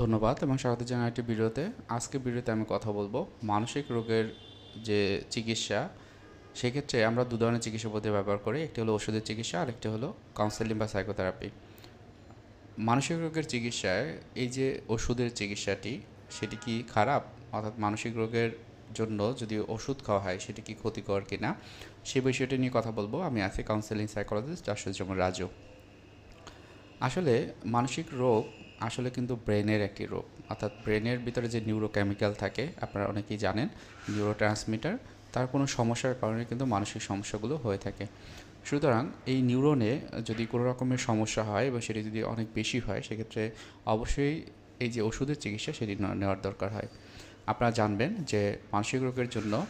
ধন্যবাদ এবং স্বাগত জানাই একটি ভিডিওতে। আজকে ভিডিওতে আমি কথা বলব মানসিক রোগের যে চিকিৎসা, সেক্ষেত্রে আমরা দু ধরনের চিকিৎসা পদ্ধতি ব্যবহার করি। একটি হলো ওষুধের চিকিৎসা আর একটি হলো কাউন্সেলিং বা সাইকোথেরাপি মানসিক রোগের চিকিৎসায় এই যে ওষুধের চিকিৎসাটি, সেটি কি খারাপ? অর্থাৎ মানসিক রোগের জন্য যদি ওষুধ খাওয়া হয়, সেটি কি ক্ষতিকর কিনা? সে বিষয়টি নিয়ে কথা বলব। আমি আছি কাউন্সেলিং সাইকোলজিস্ট আশুজ্জামান রাজু। আসলে মানসিক রোগ আসলে কিন্তু ব্রেনের একটি রোগ। অর্থাৎ ব্রেনের ভিতরে যে নিউরোকেমিক্যাল থাকে, আপনারা অনেকেই জানেন নিউরো ট্রান্সমিটার তার কোনো সমস্যার কারণে কিন্তু মানসিক সমস্যাগুলো হয়ে থাকে। সুতরাং এই নিউরোনে যদি কোনো রকমের সমস্যা হয় এবং সেটি যদি অনেক বেশি হয়, সেক্ষেত্রে অবশ্যই এই যে ওষুধের চিকিৎসা সেটি নেওয়া- নেওয়ার দরকার হয়। আপনারা জানবেন যে মানসিক রোগের জন্য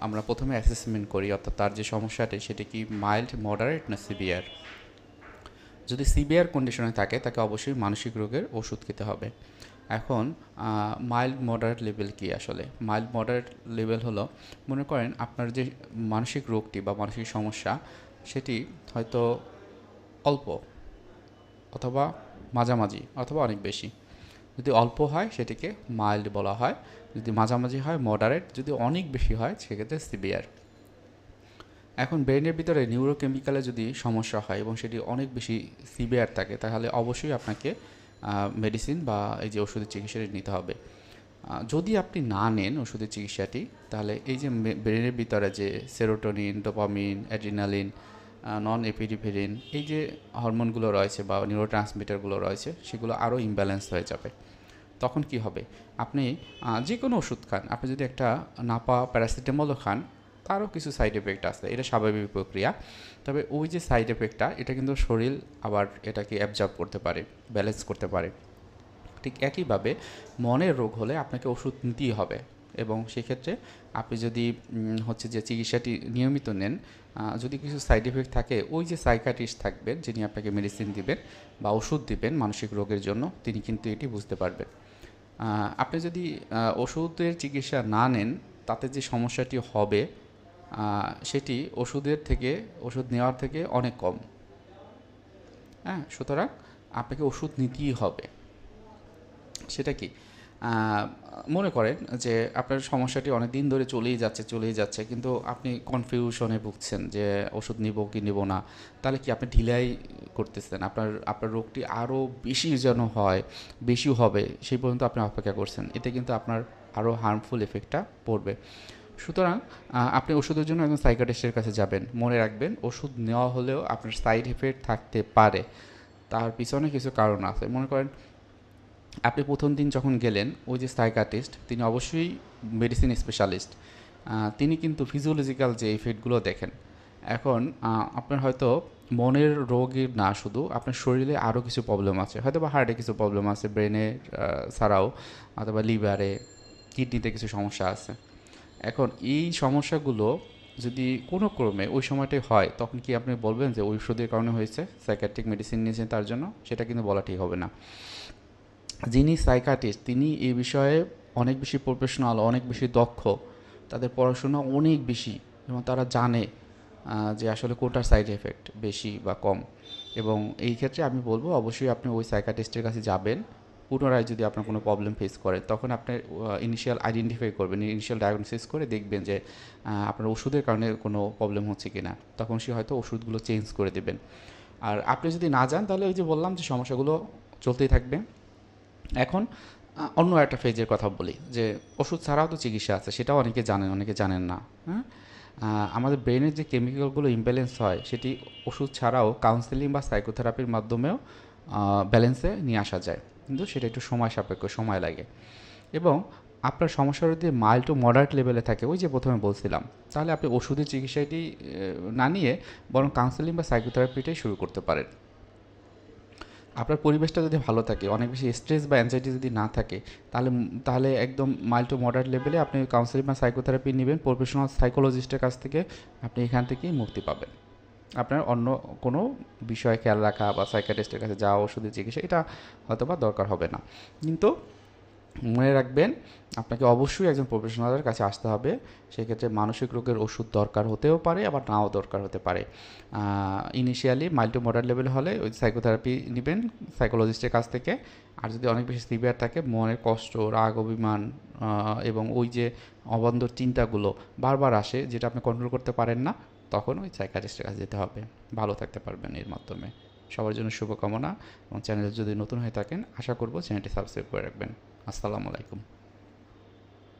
আমরা প্রথমে অ্যাসেসমেন্ট করি, অর্থাৎ তার যে সমস্যাটি, সেটি কি মাইল্ড মডারেট না সিভিয়ার যদি সিভিয়ার কন্ডিশনে থাকে, তাকে অবশ্যই মানসিক রোগের ওষুধ খেতে হবে। এখন মাইল্ড মডারেট লেভেল কি আসলে? মাইল্ড মডারেট লেভেল হলো, মনে করেন আপনার যে মানসিক রোগটি বা মানসিক সমস্যা, সেটি হয়তো অল্প অথবা মাঝামাঝি অথবা অনেক বেশি। যদি অল্প হয়, সেটিকে মাইল্ড বলা হয়। যদি মাঝামাঝি হয় মডারেট যদি অনেক বেশি হয়, সেক্ষেত্রে সিভিয়ার এখন ব্রেনের ভিতরে নিউরোকেমিক্যালে যদি সমস্যা হয় এবং সেটি অনেক বেশি সিভিয়ার থাকে, তাহলে অবশ্যই আপনাকে মেডিসিন বা এই যে ওষুধের চিকিৎসাটি নিতে হবে। যদি আপনি না নেন ওষুধের চিকিৎসাটি, তাহলে এই যে ব্রেনের ভিতরে যে serotonin dopamine adrenaline non epinephrine এই যে হরমোনগুলো রয়েছে বা নিউরো ট্রান্সমিটারগুলো রয়েছে, সেগুলো আরও ইমব্যালেন্স হয়ে যাবে। তখন কি হবে? আপনি যে কোনো ওষুধ খান। আপনি যদি একটা নাপা প্যারাসিটামলও খান তারও কিছু সাইড এফেক্ট আছে, এটা স্বাভাবিক প্রক্রিয়া। তবে ওই যে সাইড এফেক্টটা এটা কিন্তু শরীর আবার এটাকে অ্যাবজর্ব করতে পারে ব্যালেন্স করতে পারে। ঠিক একইভাবে মনের রোগ হলে আপনাকে ওষুধ নিতেই হবে এবং সেক্ষেত্রে আপনি যদি হচ্ছে যে চিকিৎসাটি নিয়মিত নেন যদি কিছু সাইড এফেক্ট থাকে, ওই যে সাইকাটিস্ট থাকবেন যিনি আপনাকে মেডিসিন দিবেন বা ওষুধ দিবেন মানসিক রোগের জন্য, তিনি কিন্তু এটি বুঝতে পারবেন। আপনি যদি ওষুধের চিকিৎসা না নেন, তাতে যে সমস্যাটি হবে সেটি ওষুধের থেকে, ওষুধ নেওয়ার থেকে অনেক কম। হ্যাঁ সুতরাং আপনাকে ওষুধ নিতেই হবে। সেটা কি? মনে করেন যে আপনার সমস্যাটি অনেক দিন ধরে চলেই যাচ্ছে চলেই যাচ্ছে, কিন্তু আপনি কনফিউশনে ভুগছেন যে ওষুধ নিব কি নিব না। তাহলে কি আপনি ঢিলাই করতেছেন? আপনার আপনার রোগটি আরও বেশি যেন হয়, বেশি হবে, সেই পর্যন্ত আপনি অপেক্ষা করছেন। এতে কিন্তু আপনার আরও হার্মফুল এফেক্টটা পড়বে। সুতরাং আপনি ওষুধের জন্য একজন সাইকাটিস্টের কাছে যাবেন। মনে রাখবেন, ওষুধ নেওয়া হলেও আপনার সাইড এফেক্ট থাকতে পারে। তার পিছনে কিছু কারণ আছে। মনে করেন, আপনি প্রথম দিন যখন গেলেন, ওই যে সাইকাটিস্ট তিনি অবশ্যই মেডিসিন স্পেশালিস্ট তিনি কিন্তু ফিজিওলজিক্যাল যে ইফেক্টগুলো দেখেন। এখন আপনার হয়তো মনের রোগের না শুধু, আপনার শরীরে আরও কিছু প্রবলেম আছে। হয়তো বা হার্টে কিছু প্রবলেম আছে ব্রেনে ছাড়াও, অথবা লিভারে কিডনিতে কিছু সমস্যা আছে। এখন এই সমস্যাগুলো যদি কোনো ক্রমে ওই সময়টাই হয়, তখন কি আপনি বলবেন যে ঔষধের কারণে হয়েছে? সাইকাট্রিক মেডিসিন নিয়েছেন তার জন্য? সেটা কিন্তু বলা ঠিক হবে না। যিনি সাইকাটিস্ট তিনি এই বিষয়ে অনেক বেশি প্রফেশনাল অনেক বেশি দক্ষ। তাদের পড়াশোনা অনেক বেশি এবং তারা জানে যে আসলে কোনটার সাইড এফেক্ট বেশি বা কম। এবং এই ক্ষেত্রে আমি বলব, অবশ্যই আপনি ওই সাইকাটিস্টের কাছে যাবেন। পুনরায় যদি আপনার কোনো প্রবলেম ফেস করে, তখন আপনি ইনিশিয়াল আইডেন্টিফাই করবেন ইনিশিয়াল ডায়াগনোসিস করে দেখবেন যে আপনার ওষুধের কারণে কোনো প্রবলেম হচ্ছে কি না তখন সে হয়তো ওষুধগুলো চেঞ্জ করে দেবেন। আর আপনি যদি না যান, তাহলে ওই যে বললাম যে সমস্যাগুলো চলতেই থাকবে। এখন অন্য একটা ফেজের কথা বলি, যে ওষুধ ছাড়াও তো চিকিৎসা আছে, সেটাও অনেকে জানেন অনেকে জানেন না। হ্যাঁ? আমাদের ব্রেনের যে কেমিক্যালগুলো ইমব্যালেন্স হয়, সেটি ওষুধ ছাড়াও কাউন্সেলিং বা সাইকোথেরাপির মাধ্যমেও ব্যালেন্সে নিয়ে আসা যায়। কিন্তু সেটা একটু সময় সাপেক্ষ, সময় লাগে। এবং আপনার সমস্যা যদি মাইল্ড টু মডারেট লেভেলে থাকে, ওই যে প্রথমে বলছিলাম, তাহলে আপনি ওষুধের চিকিৎসাটি না নিয়ে বরং কাউন্সেলিং বা সাইকোথেরাপিটাই শুরু করতে পারেন। আপনার পরিবেশটা যদি ভালো থাকে, অনেক বেশি স্ট্রেস বা অ্যাংজাইটি যদি না থাকে, তাহলে তাহলে একদম মাইল্ড টু মডারেট লেভেলে আপনি কাউন্সেলিং বা সাইকোথেরাপি নেবেন প্রফেশনাল সাইকোলজিস্টের কাছ থেকে আপনি এখান থেকেই মুক্তি পাবেন। আপনার অন্য কোনো বিষয়ে খেয়াল রাখা বা সাইকাটিস্টের কাছে যাওয়া, ওষুধের চিকিৎসা, এটা হয়তো বা দরকার হবে না। কিন্তু মনে রাখবেন, আপনাকে অবশ্যই একজন প্রফেশনালের কাছে আসতে হবে। সেক্ষেত্রে মানসিক রোগের ওষুধ দরকার হতেও পারে, আবার নাও দরকার হতে পারে। Initially mild to moderate level হলে ওই সাইকোথেরাপি নেবেন সাইকোলজিস্টের কাছ থেকে। আর যদি অনেক বেশি সিভিয়ার থাকে, মনের কষ্ট, রাগ, অভিমান এবং ওই যে অবন্ধর চিন্তাগুলো বারবার আসে, যেটা আপনি কন্ট্রোল করতে পারেন না তখন ওই সাইকাটিস্টের কাছে যেতে হবে। ভালো থাকতে পারবেন এর মাধ্যমে। সবার জন্য শুভকামনা এবং চ্যানেল যদি নতুন হয়ে থাকেন, আশা করব চ্যানেলটি সাবস্ক্রাইব করে রাখবেন। আসসালামু আলাইকুম।